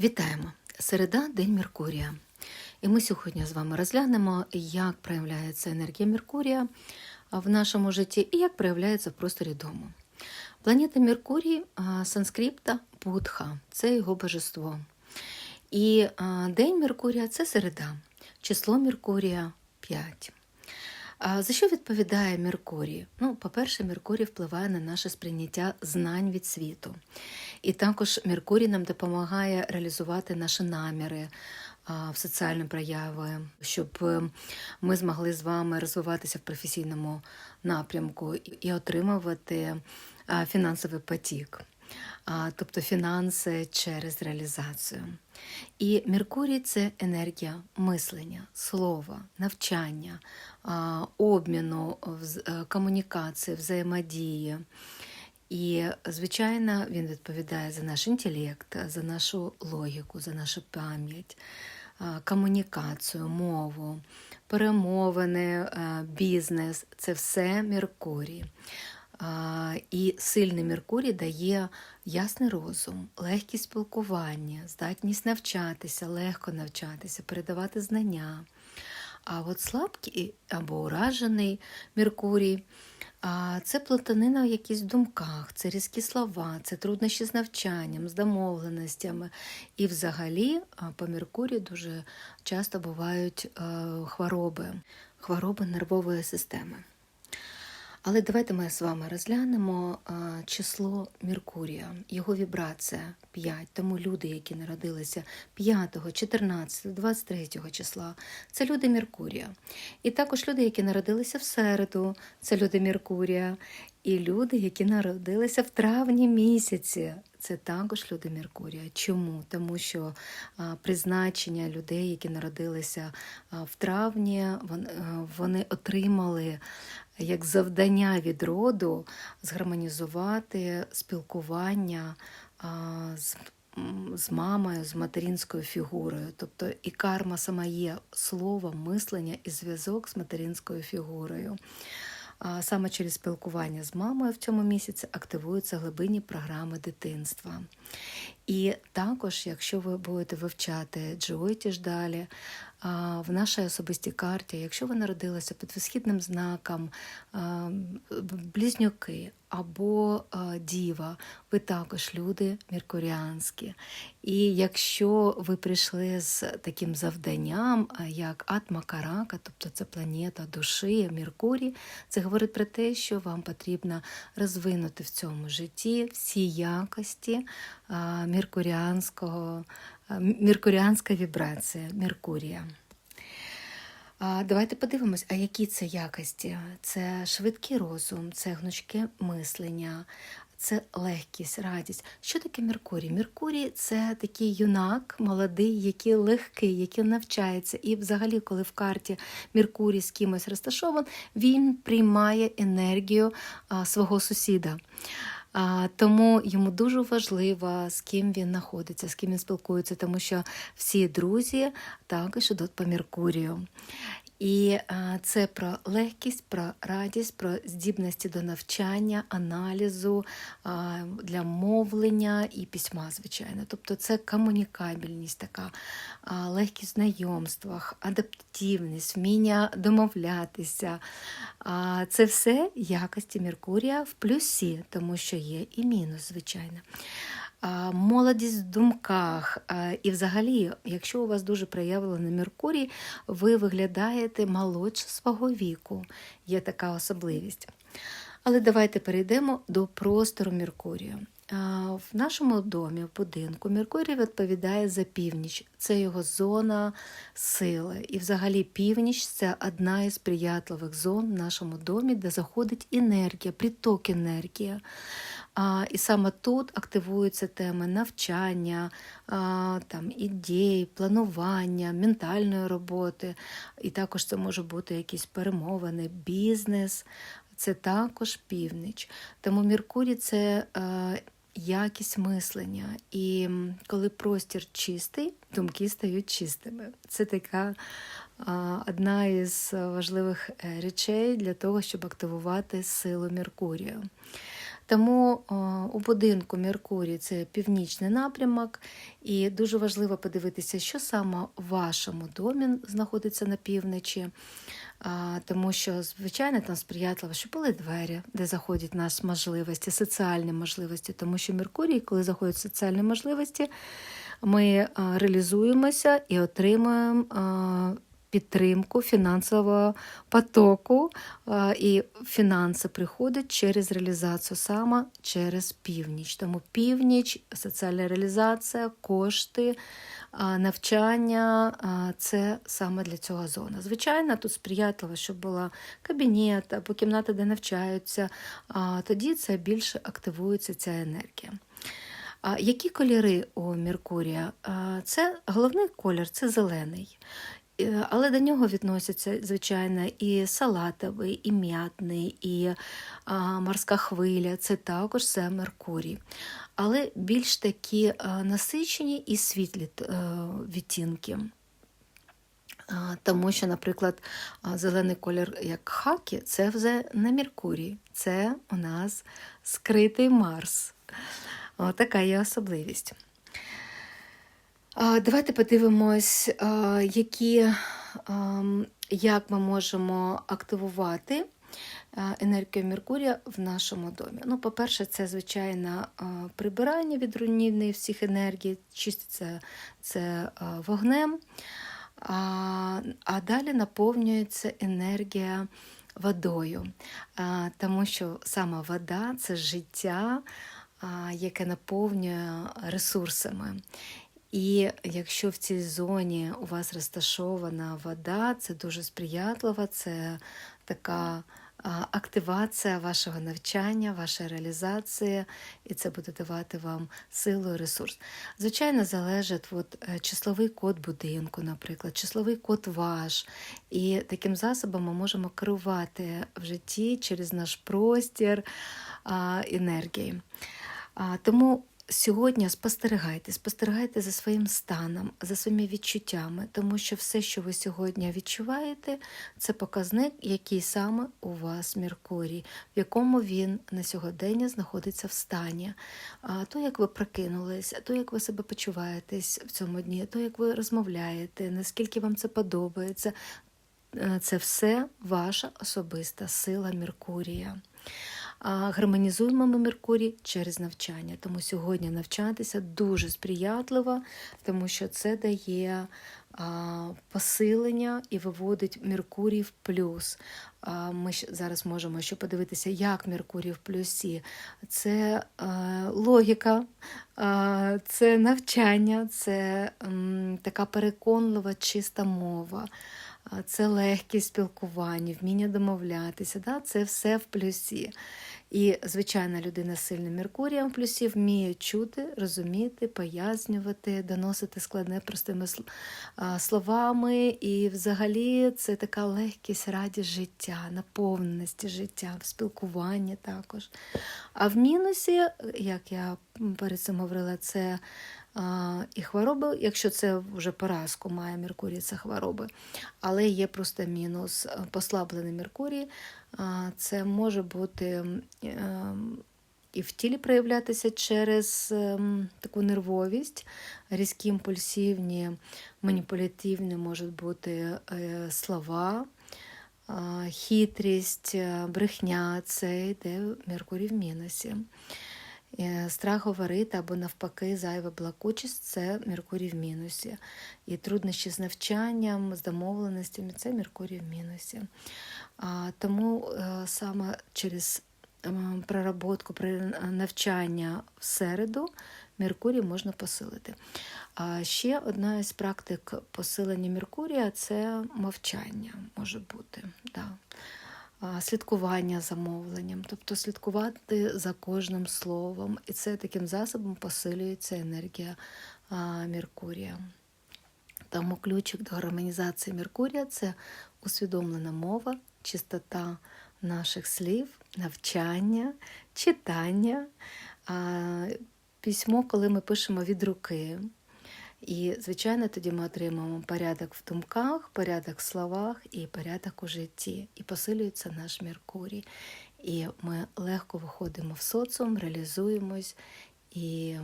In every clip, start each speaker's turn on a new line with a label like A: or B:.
A: Вітаємо! Середа День Меркурія. І ми сьогодні з вами розглянемо, як проявляється енергія Меркурія в нашому житті і як проявляється в просторі дому. Планета Меркурій санскрипта Будха це його божество. І День Меркурія це середа, число Меркурія 5. За що відповідає Меркурій? Ну, по-перше, Меркурій впливає на наше сприйняття знань від світу. І також Меркурій нам допомагає реалізувати наші наміри в соціальні прояви, щоб е, ми змогли з вами розвиватися в професійному напрямку і- отримувати фінансовий потік. Тобто фінанси через реалізацію. І Меркурій це енергія мислення, слова, навчання, обміну, е, комунікації, взаємодії. І, звичайно, він відповідає за наш інтелект, за нашу логіку, за нашу пам'ять, комунікацію, мову, перемовини, бізнес це все Меркурій. І сильний Меркурій дає ясний розум, легкість спілкування, здатність навчатися, легко навчатися, передавати знання. А от слабкий або уражений Меркурій це плутанина в якихось думках, це різкі слова, це труднощі з навчанням, з домовленостями. І взагалі по Меркурію дуже часто бувають е, хвороби, хвороби нервової системи. Але давайте ми з вами розглянемо число Меркурія, його вібрація 5. Тому люди, які народилися 5, 14, 23 числа, це люди Меркурія. І також люди, які народилися в середу, це люди Меркурія. І люди, які народилися в травні місяці, це також люди Меркурія. Чому? Тому що призначення людей, які народилися в травні, вон- вони отримали як завдання від роду згармонізувати спілкування з, з мамою, з материнською фігурою. Тобто і карма сама є слово, мислення і зв'язок з материнською фігурою. Саме через спілкування з мамою в цьому місяці активуються глибинні програми дитинства. І також, якщо ви будете вивчати Джойтіш далі, в нашій особистій карті, якщо ви народилися під висхідним знаком а, близнюки або а, діва, ви також люди меркуріанські. І якщо ви прийшли з таким завданням, як Атма Карака, тобто це планета душі, Меркурій, це говорить про те, що вам потрібно розвинути в цьому житті всі якості а, меркуріанського, а, меркуріанська вібрація Меркурія. А, Давайте подивимось, а які це якості? Це швидкий розум, це гнучке мислення, це легкість, радість. Що таке Меркурій? Меркурій це такий юнак, молодий, який легкий, який навчається. І взагалі, коли в карті Меркурій з кимось розташований, він приймає енергію свого сусіда. Тому йому дуже важливо, з ким він знаходиться, з ким він спілкується, тому що всі друзі також ідуть по Меркурію. І це про легкість, про радість, про здібності до навчання, аналізу для мовлення і письма, звичайно. Тобто це комунікабельність, така легкість в знайомствах, адаптивність, вміння домовлятися. Це все якості Меркурія в плюсі, тому що є і мінус, звичайно. Молодість в думках. І взагалі, якщо у вас дуже проявлений Меркурій, ви виглядаєте молодше свого віку. Є така особливість. Але давайте перейдемо до простору Меркурію. В нашому домі, в будинку, Меркурій відповідає за північ. Це його зона сили. І взагалі північ це одна із сприятливих зон в нашому домі, де заходить енергія, приток енергії. І саме тут активуються теми навчання, там, ідей, планування, ментальної роботи. І також це може бути якісь перемовини, бізнес. Це також північ. Тому Меркурій це е, якість мислення. І коли простір чистий, думки стають чистими. Це така одна із важливих е, речей для того, щоб активувати силу Меркурію. Тому у будинку Меркурій це північний напрямок, і дуже важливо подивитися, що саме в вашому домі знаходиться на півночі. Тому що, звичайно, там сприятливо, що були двері, де заходять наші можливості, соціальні можливості, тому що Меркурій, коли заходять соціальні можливості, ми реалізуємося і отримуємо. Підтримку фінансового потоку, і фінанси приходять через реалізацію саме через північ. Тому північ, соціальна реалізація, кошти, навчання це саме для цього зона. Звичайно, тут сприятливо, щоб була кабінет або кімната, де навчаються, тоді це більше активується ця енергія. Які кольори у Меркурія? Це головний колір це зелений. Е, Але до нього відносяться, звичайно, і салатовий, і м'ятний, і а, морська хвиля це також все Меркурій. Але більш такі а, насичені і світлі а, відтінки. А, Тому що, наприклад, а, зелений колір, як хакі, це вже не Меркурій, це у нас скритий Марс. О, така є особливість. Давайте подивимось, які, як ми можемо активувати енергію Меркурія в нашому домі. Ну, по-перше, це звичайно прибирання від руйнівної всіх енергій, чиститься це вогнем, а, а далі наповнюється енергія водою, тому що саме вода це життя, яке наповнює ресурсами. І якщо в цій зоні у вас розташована вода, це дуже сприятливо, це така активація вашого навчання, ваша реалізація, і це буде давати вам силу і ресурс. Звичайно, залежить от, е, числовий код будинку, наприклад, числовий код ваш. І таким засобом ми можемо керувати в житті через наш простір енергії. Тому сьогодні спостерігайте, спостерігайте за своїм станом, за своїми відчуттями, тому що все, що ви сьогодні відчуваєте, це показник, який саме у вас Меркурій, в якому він на сьогодення знаходиться в стані. А то, як ви прокинулись, то, як ви себе почуваєтесь в цьому дні, то, як ви розмовляєте, наскільки вам це подобається, е, це все ваша особиста сила Меркурія гармонізуємо ми Меркурій через навчання. Тому сьогодні навчатися дуже сприятливо, тому що це дає посилення і виводить Меркурій в плюс. Ми зараз можемо ще подивитися, як Меркурій в плюсі. Це логіка, це навчання, це така переконлива, чиста мова. Це легкість спілкування, вміння домовлятися, да? це все в плюсі. І звичайна людина з сильним Меркурієм в плюсі вміє чути, розуміти, пояснювати, доносити складне простими словами. І взагалі це така легкість, радість життя, наповненості життя, в спілкуванні також. А в мінусі, як я перед цим говорила, це і хвороби, якщо це вже поразку має Меркурій, це хвороби, але є просто мінус послаблений Меркурій, це може бути ем, і в тілі проявлятися через ем, таку нервовість, різкі імпульсивні, маніпулятивні можуть бути е, слова. Хитрість, е, брехня це йде Меркурій в мінусі. Е, страх говорити або навпаки, зайва блакучість це Меркурій в мінусі. І труднощі з навчанням, з домовленостями це Меркурій в мінусі. Тому е, саме через проработку, при навчання в середу Меркурій можна посилити. Ще одна із практик посилення Меркурія це мовчання може бути. Да слідкування за мовленням, тобто слідкувати за кожним словом. І це таким засобом посилюється енергія Меркурія. Тому ключик до гармонізації Меркурія це усвідомлена мова, чистота наших слів, навчання, читання. Письмо, коли ми пишемо від руки. І, звичайно, тоді ми отримаємо порядок в думках, порядок в словах і порядок у житті. І посилюється наш Меркурій. і ми легко виходимо в соціум, реалізуємось і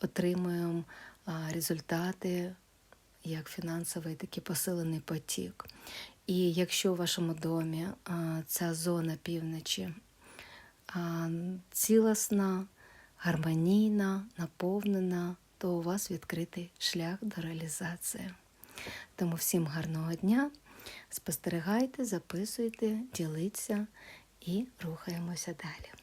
A: отримуємо результати як фінансовий такий посилений потік. І якщо в вашому домі ця зона півночі а, цілісна, гармонійна, наповнена, то у вас відкритий шлях до реалізації. Тому всім гарного дня. Спостерігайте, записуйте, діліться і рухаємося далі.